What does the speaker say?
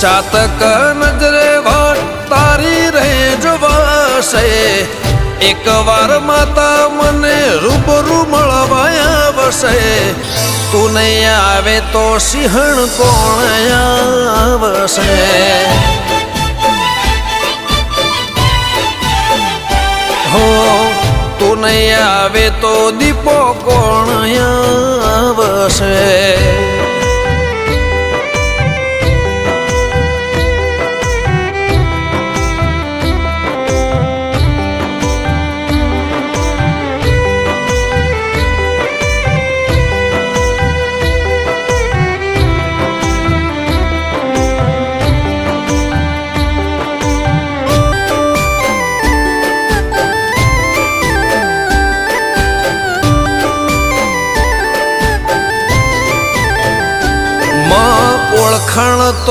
ચાતક નજરે વાટ તારી રહે જવાશે એક વાર માતા મને રૂબરૂ મળવાયા વસે તું નહીં આવે તો સિંહણ કોણ આવશે હો તું નહીં આવે તો દીપો કોણ આવશે ઓળખાણ તો